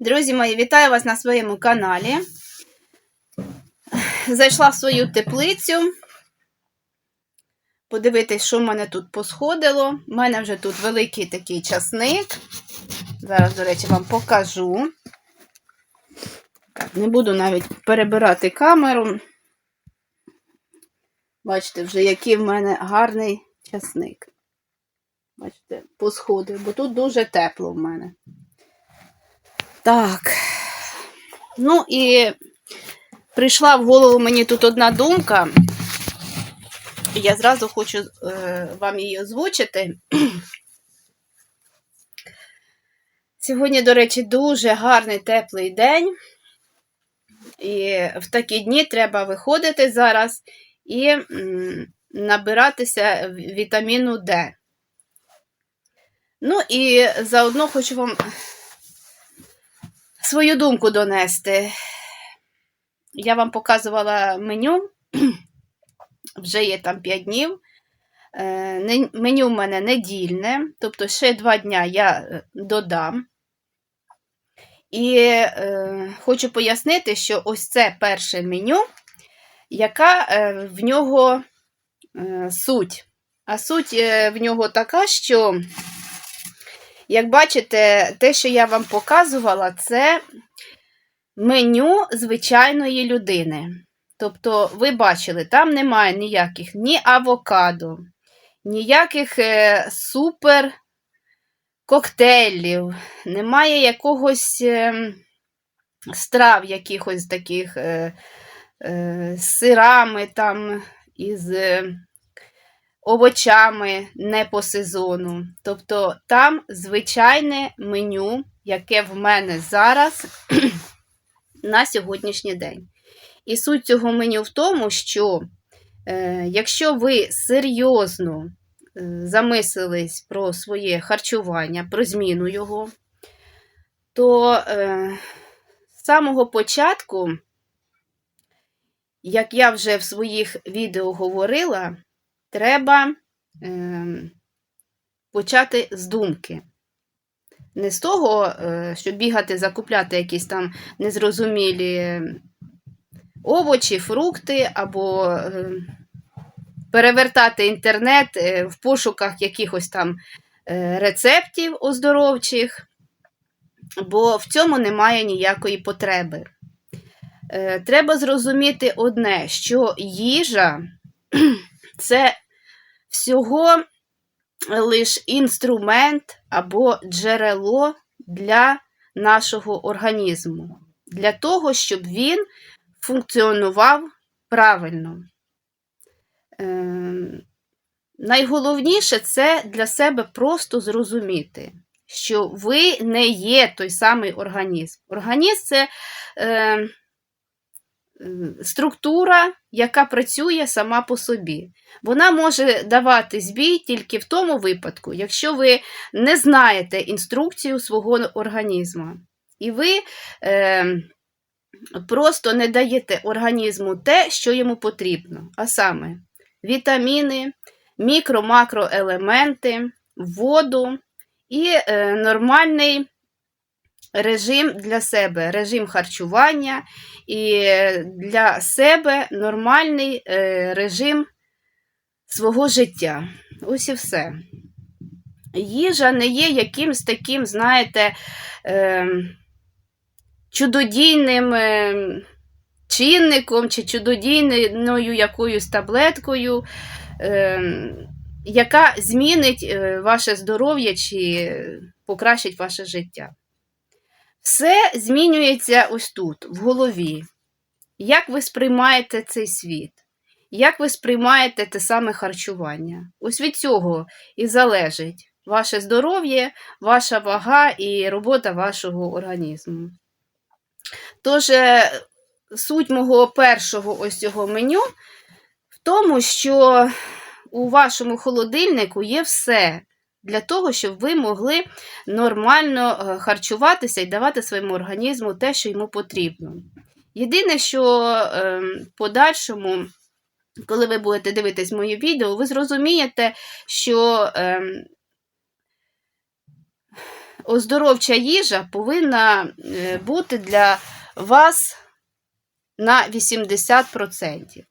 Друзі мої, вітаю вас на своєму каналі. Зайшла в свою теплицю. Подивитись, що в мене тут посходило. У мене вже тут великий такий часник. Зараз, до речі, вам покажу. Не буду навіть перебирати камеру. Бачите, вже який в мене гарний часник. Бачите, посходив, бо тут дуже тепло в мене. Так. Ну і прийшла в голову мені тут одна думка. Я зразу хочу е, вам її озвучити. Сьогодні, до речі, дуже гарний теплий день. І в такі дні треба виходити зараз і набиратися вітаміну Д. Ну і заодно хочу вам свою думку донести. Я вам показувала меню, вже є там 5 днів. Е, Меню в мене недільне, тобто ще 2 дня я е, додам. І е, хочу пояснити, що ось це перше меню, яка в нього суть. А суть в нього така, що як бачите, те, що я вам показувала, це меню звичайної людини. Тобто, ви бачили, там немає ніяких ні авокадо, ніяких е, супер коктейлів, немає якогось е, страв, якихось таких е, з сирами там, із. Овочами не по сезону. Тобто там звичайне меню, яке в мене зараз на сьогоднішній день. І суть цього меню в тому, що е, якщо ви серйозно е, замислились про своє харчування, про зміну його, то е, з самого початку, як я вже в своїх відео говорила, треба е, почати з думки. Не з того, е, щоб бігати, закупляти якісь там незрозумілі овочі, фрукти, або е, перевертати інтернет е, в пошуках якихось там е, рецептів оздоровчих, бо в цьому немає ніякої потреби. Е, Треба зрозуміти одне, що їжа це всього лише інструмент або джерело для нашого організму, для того, щоб він функціонував правильно. Е, найголовніше це для себе просто зрозуміти, що ви не є той самий організм. Організм це е, структура, яка працює сама по собі. Вона може давати збій тільки в тому випадку, якщо ви не знаєте інструкцію свого організму. І ви е, просто не даєте організму те, що йому потрібно. А саме вітаміни, мікро-макроелементи, воду і е, нормальний режим для себе, режим харчування і для себе нормальний е, режим свого життя. Ось і все. Їжа не є якимсь таким, знаєте, е, чудодійним е, чинником чи чудодійною якоюсь таблеткою, яка змінить ваше здоров'я чи покращить ваше життя. Все змінюється ось тут, в голові. Як ви сприймаєте цей світ? Як ви сприймаєте те саме харчування? Ось від цього і залежить ваше здоров'я, ваша вага і робота вашого організму. Тож, е, суть мого першого ось цього меню в тому, що у вашому холодильнику є все для того, щоб ви могли нормально е, харчуватися і давати своєму організму те, що йому потрібно. Єдине, що е, подальшому, коли ви будете дивитись моє відео, ви зрозумієте, що е, оздоровча їжа повинна е, бути для вас на 80%.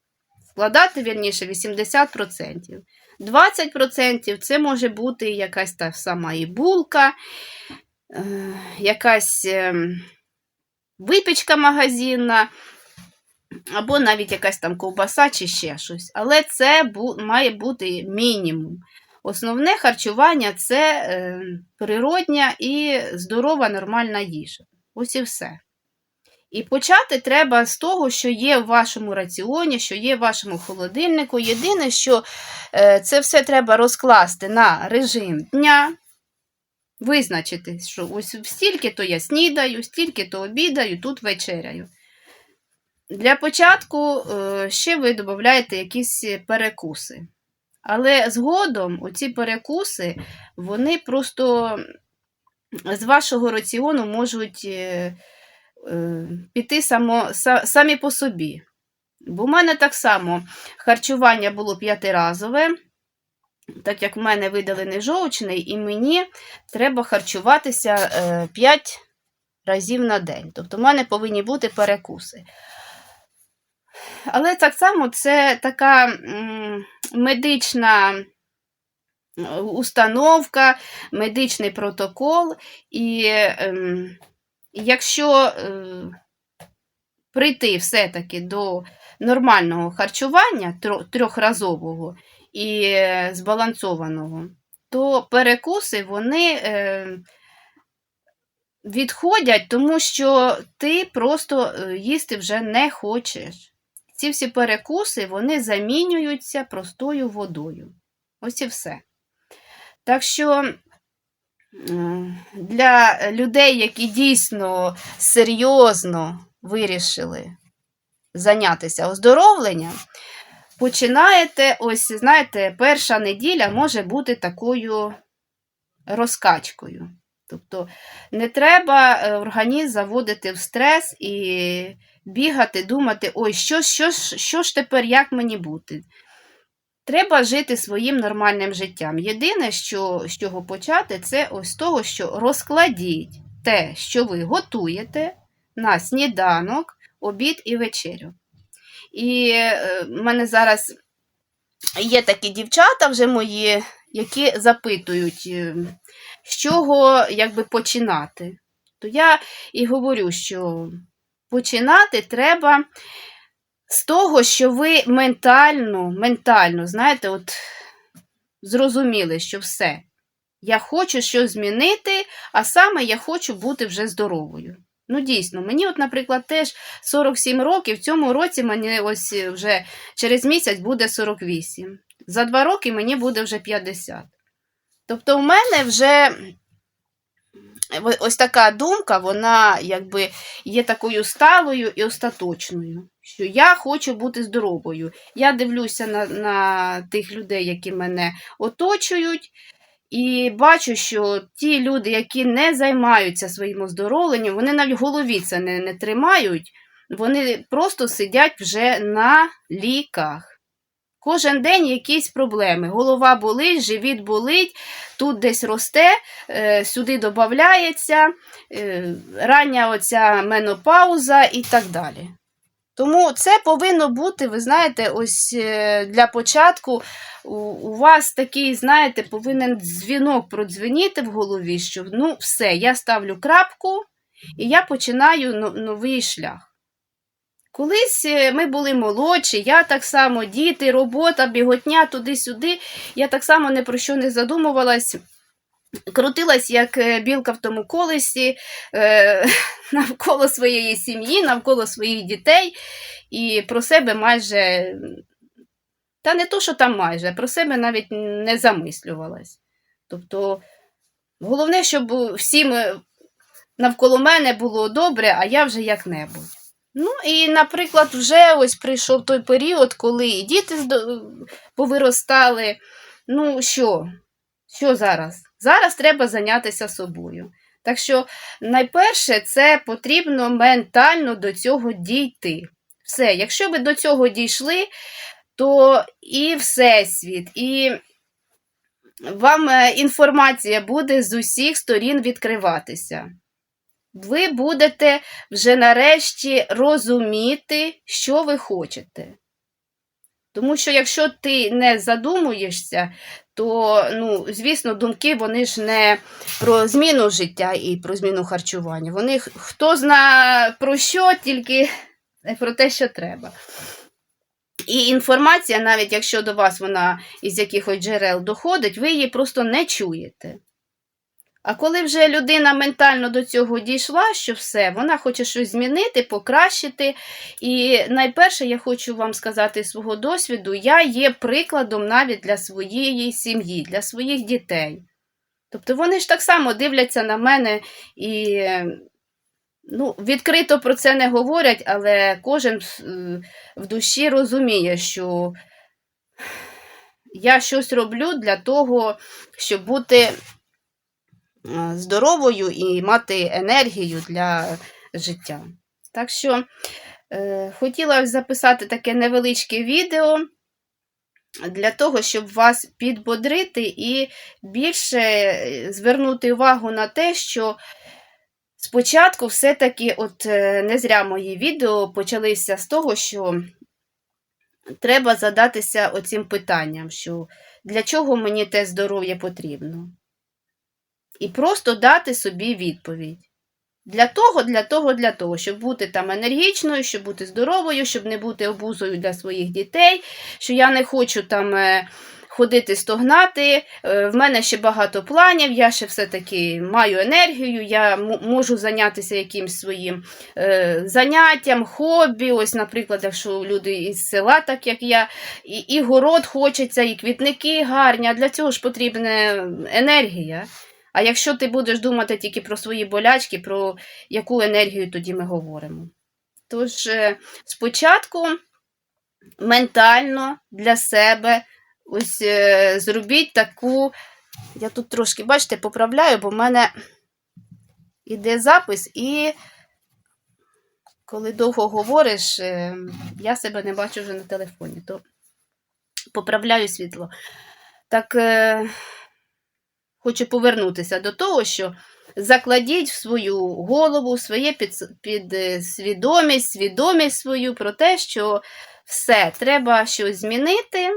Складати, вірніше, 80%. 20% це може бути якась та сама і булка, е, якась ем, випічка магазинна, або навіть якась там ковбаса чи ще щось. Але це має бути мінімум. Основне харчування це е, природня і здорова нормальна їжа. Ось і все. І почати треба з того, що є в вашому раціоні, що є в вашому холодильнику. Єдине, що е, це все треба розкласти на режим дня, визначити, що ось стільки то я снідаю, стільки то обідаю, тут вечеряю. Для початку е, ще ви додаєте якісь перекуси. Але згодом оці перекуси, вони просто з вашого раціону можуть е, піти само, са- самі по собі. Бо в мене так само харчування було п'ятиразове, так як в мене видалений жовчний, і мені треба харчуватися 5 разів на день. Тобто в мене повинні бути перекуси. Але так само це така медична е, установка, медичний протокол. І ем, якщо е, прийти все-таки до нормального харчування трьохразового і збалансованого, то перекуси вони е, відходять, тому що ти просто е, їсти вже не хочеш. Ці всі перекуси вони замінюються простою водою. Ось і все. Так що для людей, які дійсно серйозно вирішили зайнятися оздоровленням, починаєте, ось, знаєте, перша неділя може бути такою розкачкою. Тобто не треба е, організм заводити в стрес і бігати, думати, ой, що, що, що ж тепер, як мені бути? Треба жити своїм нормальним життям. Єдине, що, з чого почати, це ось того, що розкладіть те, що ви готуєте на сніданок, обід і вечерю. І е, в мене зараз є такі дівчата вже мої, які запитують, е, з чого якби починати. То я і говорю, що починати треба з того, що ви ментально, ментально, знаєте, от зрозуміли, що все. Я хочу щось змінити, а саме я хочу бути вже здоровою. Ну, дійсно, мені, от, наприклад, теж 47 років, в цьому році мені ось вже через місяць буде 48. За два роки мені буде вже 50. Тобто, у мене вже ось така думка, вона якби є такою сталою і остаточною, що я хочу бути здоровою. Я дивлюся на, на тих людей, які мене оточують, і бачу, що ті люди, які не займаються своїм оздоровленням, вони навіть в голові це не, не тримають, вони просто сидять вже на ліках. Кожен день якісь проблеми. Голова болить, живіт болить, тут десь росте, е, сюди додається, е, рання оця менопауза і так далі. Тому це повинно бути, ви знаєте, ось е, для початку у, вас такий, знаєте, повинен дзвінок продзвеніти в голові, що ну все, я ставлю крапку і я починаю новий шлях. Колись е, ми були молодші, я так само, діти, робота, біготня туди-сюди. Я так само ні про що не задумувалась. Крутилась, як е, білка в тому колесі, е, навколо своєї сім'ї, навколо своїх дітей, і про себе майже, та не то, що там майже, про себе навіть не замислювалась. Тобто, головне, щоб всім навколо мене було добре, а я вже як-небудь. Ну, і, наприклад, вже ось прийшов той період, коли і діти повиростали. Ну, що? Що зараз? Зараз треба зайнятися собою. Так що, найперше, це потрібно ментально до цього дійти. Все, якщо ви до цього дійшли, то і Всесвіт, і вам е, інформація буде з усіх сторін відкриватися. Ви будете вже нарешті розуміти, що ви хочете. Тому що якщо ти не задумуєшся, то, ну, звісно, думки вони ж не про зміну життя і про зміну харчування. Вони хто зна про що, тільки про те, що треба. І інформація, навіть якщо до вас вона із якихось джерел доходить, ви її просто не чуєте. А коли вже людина ментально до цього дійшла, що все, вона хоче щось змінити, покращити. І найперше, я хочу вам сказати з свого досвіду, я є прикладом навіть для своєї сім'ї, для своїх дітей. Тобто вони ж так само дивляться на мене і ну, відкрито про це не говорять, але кожен в душі розуміє, що я щось роблю для того, щоб бути здоровою і мати енергію для життя. Так що е, хотіла записати таке невеличке відео для того, щоб вас підбодрити і більше е, звернути увагу на те, що спочатку все-таки, от е, не зря мої відео почалися з того, що треба задатися оцим питанням, що для чого мені те здоров'я потрібно. І просто дати собі відповідь. Для того, для того, для того, щоб бути там енергічною, щоб бути здоровою, щоб не бути обузою для своїх дітей, що я не хочу там е, ходити стогнати. е, В мене ще багато планів, я ще все-таки маю енергію, я можу зайнятися якимсь своїм е, заняттям, хобі. Ось, наприклад, якщо люди із села, так як я, і, і город хочеться, і квітники гарні, а для цього ж потрібна енергія. А якщо ти будеш думати тільки про свої болячки, про яку енергію тоді ми говоримо? Тож, е, спочатку ментально для себе ось е, зробіть таку. Я тут трошки, бачите, поправляю, бо в мене іде запис, і коли довго говориш, е, я себе не бачу вже на телефоні, то поправляю світло. Так. Хочу повернутися до того, що закладіть в свою голову, в своє під, під е, свідомість, свою про те, що все, треба щось змінити.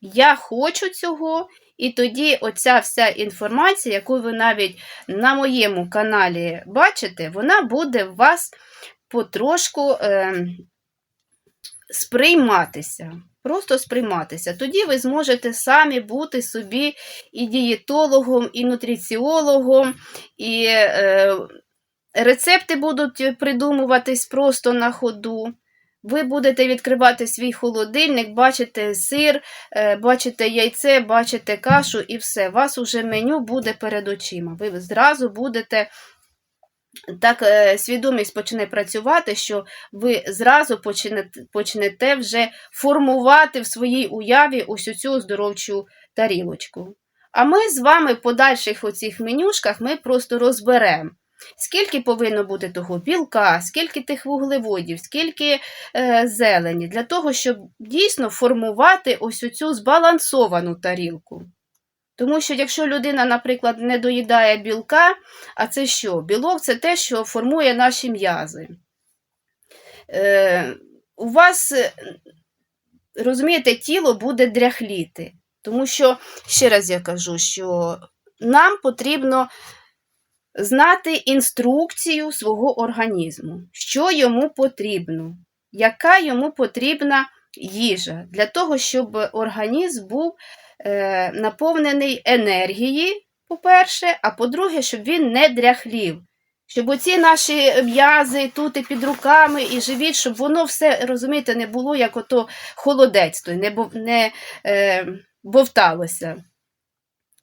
Я хочу цього. І тоді оця вся інформація, яку ви навіть на моєму каналі бачите, вона буде в вас потрошку е, сприйматися. Просто сприйматися. Тоді ви зможете самі бути собі і дієтологом, і нутриціологом, і е, рецепти будуть придумуватись просто на ходу. Ви будете відкривати свій холодильник, бачите сир, е, бачите яйце, бачите кашу і все. У вас уже меню буде перед очима. Ви зразу будете. Так е, свідомість почне працювати, що ви зразу почнете, вже формувати в своїй уяві ось цю оздоровчу тарілочку. А ми з вами в подальших оцих менюшках ми просто розберемо, скільки повинно бути того білка, скільки тих вуглеводів, скільки е, зелені, для того, щоб дійсно формувати ось цю збалансовану тарілку. Тому що якщо людина, наприклад, не доїдає білка, а це що? Білок це те, що формує наші м'язи. Е, у вас, е, розумієте, тіло буде дряхліти. Тому що, ще раз я кажу, що нам потрібно знати інструкцію свого організму, що йому потрібно, яка йому потрібна їжа для того, щоб організм був е, наповнений енергії, по-перше, а по-друге, щоб він не дряхлів. Щоб оці наші м'язи тут і під руками, і живіт, щоб воно все, розумієте, не було як ото холодець, той, не, не е, бовталося.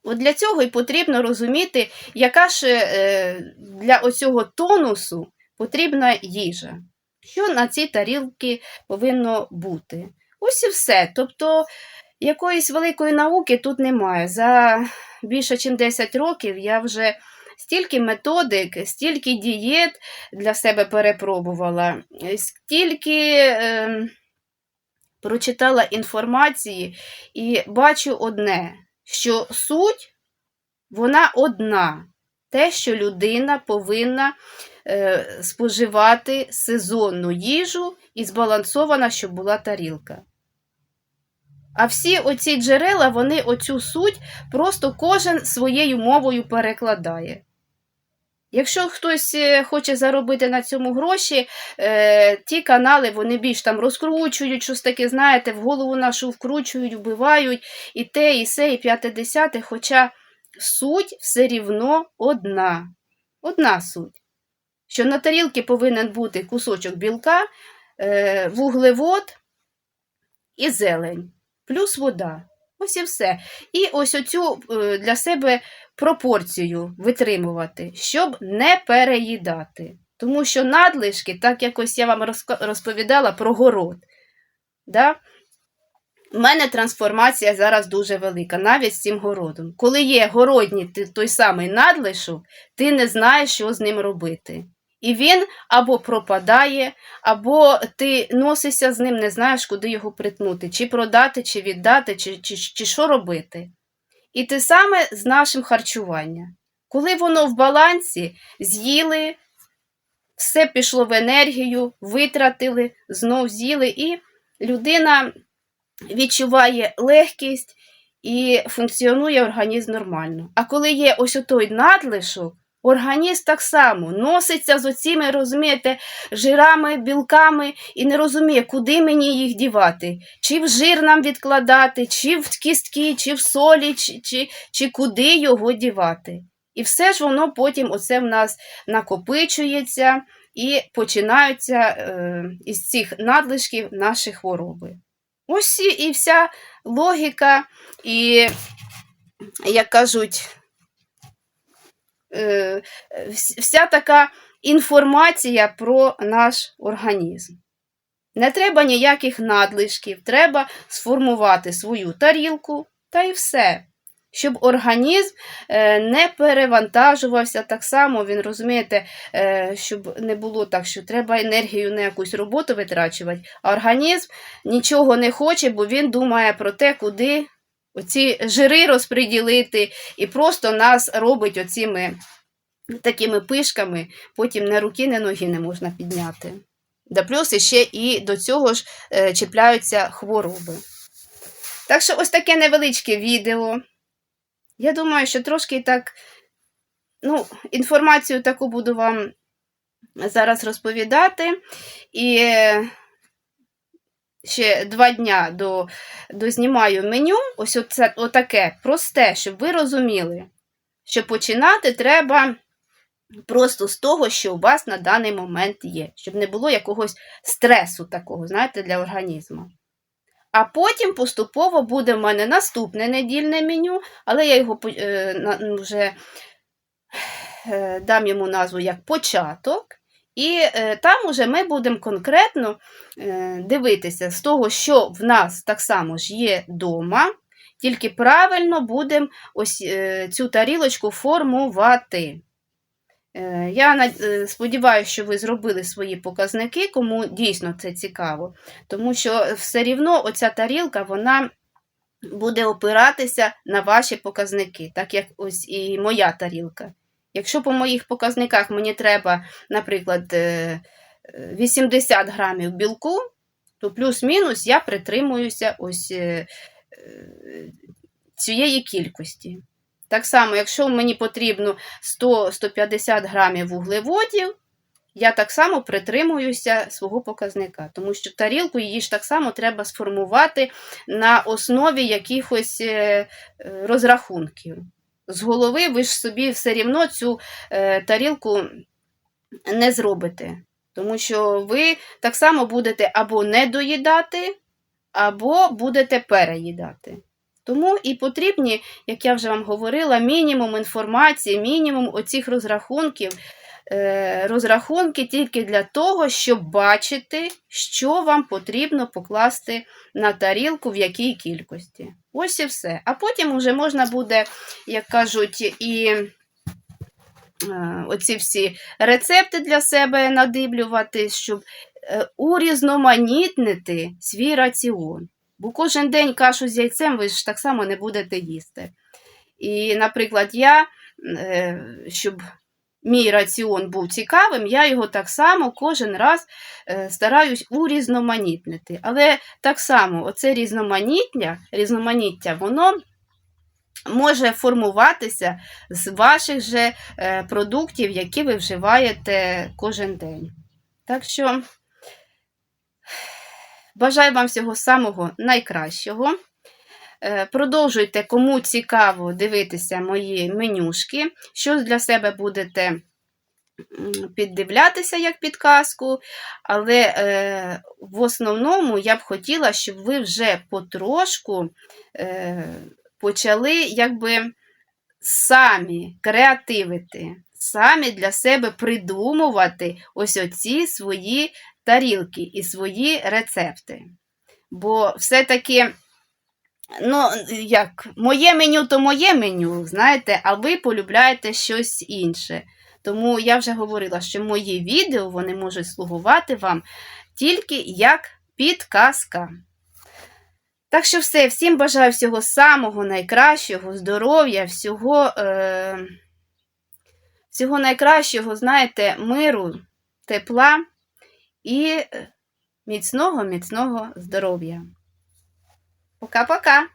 От для цього і потрібно розуміти, яка ж е, для оцього тонусу потрібна їжа. Що на цій тарілці повинно бути. Ось і все. Тобто якоїсь великої науки тут немає. За більше ніж 10 років я вже стільки методик, стільки дієт для себе перепробувала, стільки е, прочитала інформації і бачу одне. що суть вона одна. Те, що людина повинна е, споживати сезонну їжу і збалансована, щоб була тарілка. А всі оці джерела, вони оцю суть просто кожен своєю мовою перекладає. Якщо хтось е, хоче заробити на цьому гроші, е, ті канали вони більш там розкручують, щось таке, знаєте, в голову нашу вкручують, вбивають і те, і се, і п'яте десяте, хоча суть все рівно одна. Одна суть. Що на тарілці повинен бути кусочок білка, е, вуглевод і зелень, плюс вода. Ось і все. І ось оцю е, для себе пропорцію витримувати, щоб не переїдати. Тому що надлишки, так якось я вам розповідала про город. Да? У мене трансформація зараз дуже велика, навіть з цим городом. Коли є городній той самий надлишок, ти не знаєш, що з ним робити. І він або пропадає, або ти носишся з ним, не знаєш, куди його притнути, чи продати, чи віддати, чи, чи, чи що робити. І те саме з нашим харчуванням. Коли воно в балансі, з'їли, все пішло в енергію, витратили, знов з'їли, і людина відчуває легкість і функціонує організм нормально. А коли є ось той надлишок, організм так само носиться з оціми, розумієте, жирами, білками і не розуміє, куди мені їх дівати. Чи в жир нам відкладати, чи в кістки, чи в солі, чи, чи, чи куди його дівати. І все ж воно потім оце в нас накопичується і починаються е, із цих надлишків наші хвороби. Ось і вся логіка, і, як кажуть, вся така інформація про наш організм. Не треба ніяких надлишків, треба сформувати свою тарілку та й все. Щоб організм е, не перевантажувався так само, він розумієте, е, щоб не було так, що треба енергію на якусь роботу витрачувати, а організм нічого не хоче, бо він думає про те, куди оці жири розподілити, і просто нас робить оціми такими пишками, потім не руки, не ноги не можна підняти. Да плюс ще і до цього ж е, чіпляються хвороби. Так що ось таке невеличке відео. Я думаю, що трошки так, ну, інформацію таку буду вам зараз розповідати. І е, ще два дня до, дознімаю меню. Ось оце, отаке просте, щоб ви розуміли, що починати треба просто з того, що у вас на даний момент є, щоб не було якогось стресу такого, знаєте, для організму. А потім поступово буде в мене наступне недільне меню, але я його е, вже е, дам йому назву як початок. І е, там уже ми будемо конкретно е, дивитися з того, що в нас так само ж є вдома, тільки правильно будемо ось е, цю тарілочку формувати. Я сподіваюся, що ви зробили свої показники, кому дійсно це цікаво. Тому що все рівно оця тарілка вона буде опиратися на ваші показники, так як ось і моя тарілка. Якщо по моїх показниках мені треба, наприклад, е, е, 80 грамів білку, то плюс-мінус я притримуюся ось е, е, цієї кількості. Так само, якщо мені потрібно 100-150 грамів вуглеводів, я так само притримуюся свого показника, тому що тарілку її ж так само треба сформувати на основі якихось е, е, розрахунків. З голови ви ж собі все рівно цю е, тарілку не зробите, тому що ви так само будете або не доїдати, або будете переїдати. Тому і потрібні, як я вже вам говорила, мінімум інформації, мінімум оцих розрахунків, розрахунки тільки для того, щоб бачити, що вам потрібно покласти на тарілку, в якій кількості. Ось і все. А потім вже можна буде, як кажуть, і е, оці всі рецепти для себе надиблювати, щоб е, урізноманітнити свій раціон. Бо кожен день кашу з яйцем ви ж так само не будете їсти. І, наприклад, я, е, щоб мій раціон був цікавим, я його так само кожен раз е, стараюсь урізноманітнити. Але так само, оце різноманіття, різноманіття воно може формуватися з ваших же е, продуктів, які ви вживаєте кожен день. Так що бажаю вам всього самого найкращого. Е, Продовжуйте, кому цікаво дивитися мої менюшки, що для себе будете піддивлятися як підказку, але е, в основному я б хотіла, щоб ви вже потрошку е, почали якби самі креативити, самі для себе придумувати ось оці свої тарілки і свої рецепти. Бо все-таки, ну, як, моє меню то моє меню, знаєте, а ви полюбляєте щось інше. Тому я вже говорила, що мої відео вони можуть слугувати вам тільки як підказка. Так що все, всім бажаю всього самого найкращого, здоров'я, всього, е, всього найкращого, знаєте, миру, тепла і міцного, міцного здоров'я. Пока-пока!